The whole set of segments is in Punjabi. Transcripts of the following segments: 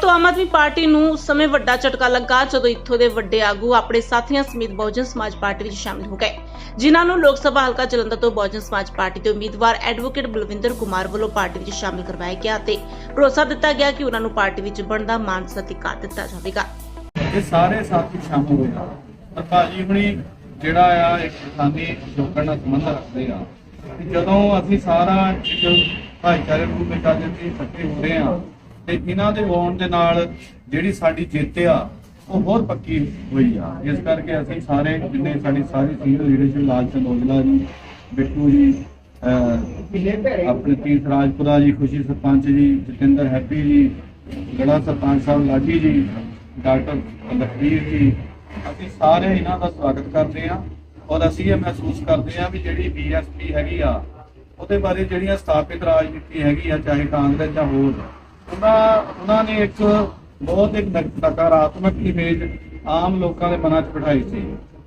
ਤੋਂ ਆਮ ਆਦਮੀ ਪਾਰਟੀ ਨੂੰ ਉਸ ਸਮੇਂ ਵੱਡਾ ਝਟਕਾ ਲੱਗਾ ਜਦੋਂ ਇੱਥੋਂ ਦੇ ਵੱਡੇ ਆਗੂ ਆਪਣੇ ਸਾਥੀਆਂ ਸਮੇਤ ਬਹੁਜਨ ਸਮਾਜ ਪਾਰਟੀ ਵਿੱਚ ਸ਼ਾਮਿਲ ਹੋ ਗਏ। ਜਿਨ੍ਹਾਂ ਨੂੰ ਲੋਕ ਸਭਾ ਹਲਕਾ ਜਲੰਧਰ ਤੋਂ ਬਹੁਜਨ ਸਮਾਜ ਪਾਰਟੀ ਦੇ ਉਮੀਦਵਾਰ ਐਡਵੋਕੇਟ ਬਲਵਿੰਦਰ ਕੁਮਾਰ ਵੱਲੋਂ ਪਾਰਟੀ ਵਿੱਚ ਸ਼ਾਮਿਲ ਕਰਵਾਇਆ ਗਿਆ ਤੇ ਭਰੋਸਾ ਦਿੱਤਾ ਗਿਆ ਕਿ ਉਹਨਾਂ ਨੂੰ ਪਾਰਟੀ ਵਿੱਚ ਬਣਦਾ ਮਾਨ ਸਤਿਕਾਰ ਦਿੱਤਾ ਜਾਵੇਗਾ। ਇਹ ਸਾਰੇ ਸਾਥੀ ਸ਼ਾਮਲ ਹੋਏ ਆ। ਪਰ ਭਾਜੀ ਹੁਣੀ ਜਿਹੜਾ ਆ, ਇੱਕ ਕਿਸਾਨੀ ਜੋਗਣ ਨਾਲ ਸੰਬੰਧ ਰੱਖਦੇ ਆ। ਜਦੋਂ ਅਸੀਂ ਸਾਰਾ ਇੱਕ ਭਾਈਚਾਰੇ ਰੂਪ ਵਿੱਚ ਅੱਜ ਇਕੱਠੇ ਹੋ ਆ ਤੇ ਇਹਨਾਂ ਦੇ ਆਉਣ ਦੇ ਨਾਲ ਜਿਹੜੀ ਸਾਡੀ ਜਿੱਤ ਆ, ਉਹ ਹੋਰ ਪੱਕੀ ਹੋਈ ਆ। ਇਸ ਕਰਕੇ ਅਸੀਂ ਸਾਰੇ ਜਿੰਨੇ ਸਾਡੀ ਸਾਰੀ ਸੀਨੀਅਰ ਲੀਡਰਸ਼ਿਪ ਲਾਲਚੰਦ ਔਜਲਾ ਜੀ, ਬਿੱਟੂ ਜੀ ਆਪਣੇ ਤੀਰਥ ਰਾਜਪੁਰਾ ਜੀ, ਖੁਸ਼ੀ ਸਰਪੰਚ ਜੀ, ਜਤਿੰਦਰ ਹੈਪੀ ਜੀ ਗੜਾ ਸਰਪੰਚ ਸਾਹਿਬ ਲਾਜੀ ਜੀ, ਡਾਕਟਰ ਲਖਵੀਰ ਜੀ, ਅਸੀਂ ਸਾਰੇ ਇਹਨਾਂ ਦਾ ਸਵਾਗਤ ਕਰਦੇ ਹਾਂ ਔਰ ਅਸੀਂ ਇਹ ਮਹਿਸੂਸ ਕਰਦੇ ਹਾਂ ਵੀ ਜਿਹੜੀ ਬੀਐਸਪੀ ਹੈਗੀ ਆ, ਉਹਦੇ ਬਾਰੇ ਜਿਹੜੀਆਂ ਸਥਾਪਿਤ ਰਾਜਨੀਤੀ ਹੈਗੀ ਆ, ਚਾਹੇ ਕਾਂਗਰਸ ਜਾਂ ਹੋਰ ਉਹਨਾਂ ਉਹਨਾਂ ਨੇ ਇੱਕ ਬਹੁਤ ਇੱਕ ਨਕਾਰਾਤਮਕ ਇਮੇਜ ਆਮ ਲੋਕਾਂ ਦੇ ਮਨਾਂ 'ਚ ਬਿਠਾਈ ਸੀ।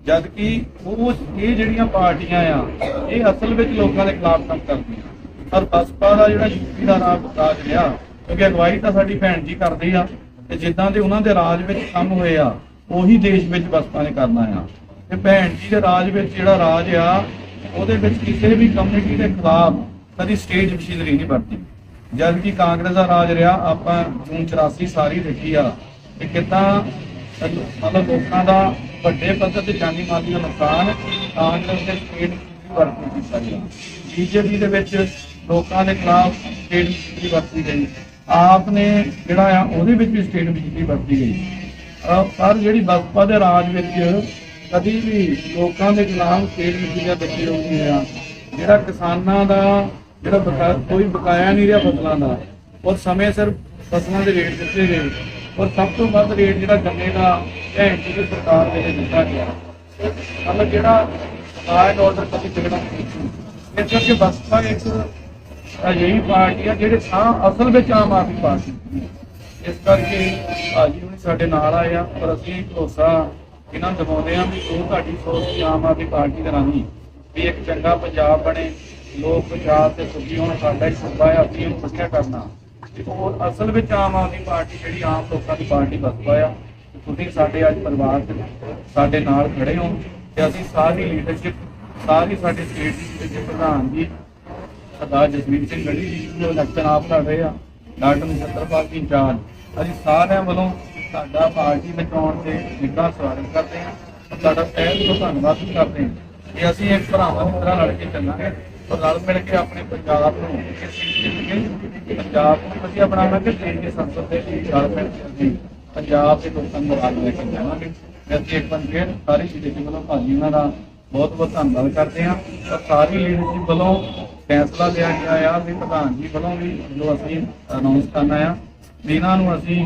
ਜਦ ਕਿ ਉਹ, ਇਹ ਜਿਹੜੀਆਂ ਪਾਰਟੀਆਂ ਆ, ਇਹ ਅਸਲ ਵਿੱਚ ਲੋਕਾਂ ਦੇ ਖਿਲਾਫ ਕੰਮ ਕਰਦੀਆਂ। ਪਰ ਬਸਪਾ ਦਾ ਜਿਹੜਾ ਯੂਪੀ ਦਾ ਰਾਜ ਰਾਜ ਰਿਹਾ, ਕਿਉਂਕਿ ਅਗਵਾਈ ਤਾਂ ਸਾਡੀ ਭੈਣ ਜੀ ਕਰਦੇ ਆ, ਤੇ ਜਿੱਦਾਂ ਦੇ ਉਹਨਾਂ ਦੇ ਰਾਜ ਵਿੱਚ ਕੰਮ ਹੋਏ ਆ, ਉਹੀ ਦੇਸ਼ ਵਿੱਚ ਬਸਪਾ ਨੇ ਕਰਨਾ ਆ। ਤੇ ਭੈਣ ਜੀ ਦੇ ਰਾਜ ਵਿੱਚ ਜਿਹੜਾ ਰਾਜ ਆ, ਉਹਦੇ ਵਿੱਚ ਕਿਸੇ ਵੀ ਕਮਿਊਨਿਟੀ ਦੇ ਖਿਲਾਫ ਕਦੀ ਸਟੇਜ ਮਸ਼ੀਨਰੀ ਨਹੀਂ ਵਰਤੀ ਜਦ ਕਿ ਕਾਂਗਰਸ ਦਾ ਰਾਜ ਰਿਹਾ, ਆਪਾਂ ਜੂਨ 84 ਸਾਰੀ ਦੇਖੀ ਆ ਕਿ ਕਿੱਦਾਂ, ਮਤਲਬ ਲੋਕਾਂ ਦਾ ਵੱਡੇ ਪੱਧਰ ਤੇ ਜਾਨੀ ਮਾਲੀ ਦਾ ਨੁਕਸਾਨ ਕਾਂਗਰਸ ਦੇ ਸਟੇਟ ਵਰਤੀ ਕੀਤਾ ਗਿਆ ਬੀਜੇਪੀ ਦੇ ਵਿੱਚ ਲੋਕਾਂ ਦੇ ਖਿਲਾਫ ਸਟੇਟ ਮਸ਼ੀਨਰੀ ਵਰਤੀ ਗਈ। ਆਪ ਨੇ ਜਿਹੜਾ ਆ, ਉਹਦੇ ਵਿੱਚ ਵੀ ਸਟੇਟ ਬਿਜਲੀ ਵਰਤੀ ਗਈ। ਪਰ ਜਿਹੜੀ ਬਸਪਾ ਦੇ ਰਾਜ ਵਿੱਚ ਕਦੀ ਵੀ ਲੋਕਾਂ ਦੇ ਖਿਲਾਫ ਸਟੇਟ ਮਸ਼ੀਨਰੀ ਦੇਖੀ ਹੋਈ ਆ। ਜਿਹੜਾ ਕਿਸਾਨਾਂ ਦਾ ਜਿਹੜਾ ਬਕਾ- ਕੋਈ ਬਕਾਇਆ ਨਹੀਂ ਰਿਹਾ ਫਸਲਾਂ ਦਾ। ਔਰ ਸਮੇਂ ਸਿਰ ਫਸਲਾਂ ਦੇ ਰੇਟ ਦਿੱਤੇ ਗਏ। ਔਰ ਸਭ ਤੋਂ ਵੱਧ ਰੇਟ ਜਿਹੜਾ ਗੰਨੇ ਦਾ ਭੈਣ ਜੀ ਦੀ ਸਰਕਾਰ ਦੇ ਦਿੱਤਾ ਗਿਆ। ਮਤਲਬ ਜਿਹੜਾ ਆਇਡ ਆਰਡਰ ਕਦੀ ਵਿਗੜਨ ਇਸ ਕਰਕੇ ਬਸਪਾ ਇੱਕ ਅਜਿਹੀ ਪਾਰਟੀ ਆ ਜਿਹੜੇ ਥਾਂ ਅਸਲ ਵਿੱਚ ਆਮ ਆਦਮੀ ਪਾਰਟੀ ਇਸ ਕਰਕੇ ਭਾਜੀ ਹੁਣੀ ਸਾਡੇ ਨਾਲ ਆਏ ਆ, ਪਰ ਅਸੀਂ ਭਰੋਸਾ ਇਹਨਾਂ ਨੂੰ ਦਿਵਾਉਂਦੇ ਆ ਵੀ ਉਹ ਤੁਹਾਡੀ ਸੋਚ ਆਮ ਆਦਮੀ ਪਾਰਟੀ ਦੇ ਰਾਹੀਂ ਵੀ ਇੱਕ ਚੰਗਾ ਪੰਜਾਬ ਬਣੇ, ਲੋਕ ਪੰਜਾਬ ਤੇ ਸੁਖੀ ਹੋਣ, ਸਾਡਾ ਹੀ ਸੁਭਾ ਹੈ ਅਸੀਂ ਇਹਨੂੰ ਵਧੀਆ ਕਰਨਾ। ਤੇ ਉਹ ਅਸਲ ਵਿੱਚ ਆਮ ਆਦਮੀ ਪਾਰਟੀ ਜਿਹੜੀ ਆਮ ਲੋਕਾਂ ਦੀ ਪਾਰਟੀ ਬਸਪਾ ਆ। ਤੁਸੀਂ ਸਾਡੇ ਅੱਜ ਪਰਿਵਾਰ ਚ ਸਾਡੇ ਨਾਲ ਖੜੇ ਹੋ ਤੇ ਅਸੀਂ ਸਾਰੀ ਲੀਡਰਸ਼ਿਪ ਸਾਰੀ ਸਾਡੇ ਸਟੇਟ ਦੇ ਪ੍ਰਧਾਨ ਜੀ, ਸਰਦਾਰ ਜਸਵੀਰ ਸਿੰਘ ਗੜੀ ਜੀ, ਜੋ ਇਲੈਕਸ਼ਨ ਆਪ ਕਰ ਰਹੇ ਆ, ਡਾਕਟਰ ਨਛੱਤਰ ਪਾਲ ਇੰਚਾਰਜ, ਅਸੀਂ ਸਾਰਿਆਂ ਵੱਲੋਂ ਸਾਡਾ ਪਾਰਟੀ ਬਚਾਉਣ ਤੇ ਨਿੱਘਾ ਸਵਾਗਤ ਕਰਦੇ ਹਾਂ। ਔਰ ਤੁਹਾਡਾ ਤਹਿ ਦਿਲੋਂ ਧੰਨਵਾਦ ਕਰਦੇ ਹਾਂ। ਕਿ ਅਸੀਂ ਇੱਕ ਭਰਾਵਾਂ ਦੀ ਤਰ੍ਹਾਂ ਲੜ ਕੇ ਚੱਲਾਂਗੇ ਔਰ ਰਲ ਮਿਲ ਕੇ ਆਪਣੇ ਪੰਜਾਬ ਨੂੰ ਇਸ ਚੀਜ਼ ਪੰਜਾਬ ਨੂੰ ਵਧੀਆ ਬਣਾਵਾਂਗੇ, ਦੇਸ਼ ਦੀ ਸੰਸਦ ਦੇ ਰਲ ਮਿਲ ਕੇ ਪੰਜਾਬ ਦੇ ਲੋਕਾਂ ਨੂੰ ਰਾਜ ਲੈ ਕੇ ਜਾਵਾਂਗੇ। ਮੈਂ ਇੱਕ ਵਾਰ ਫੇਰ ਸਾਰੀ ਲੀਡਰਸ਼ਿਪ ਵੱਲੋਂ ਭਾਜੀ ਉਹਨਾਂ ਦਾ ਬਹੁਤ ਬਹੁਤ ਧੰਨਵਾਦ ਕਰਦੇ ਹਾਂ। ਔਰ ਸਾਰੀ ਲੀਡਰਸ਼ਿਪ ਵੱਲੋਂ ਫੈਸਲਾ ਲਿਆ ਗਿਆ ਆ ਵੀ ਪ੍ਰਧਾਨ ਜੀ ਵੱਲੋਂ ਵੀ ਜੋ ਅਸੀਂ ਅਨਾਉਂਸ ਕਰਨਾ ਆ, ਵੀ ਇਹਨਾਂ ਨੂੰ ਅਸੀਂ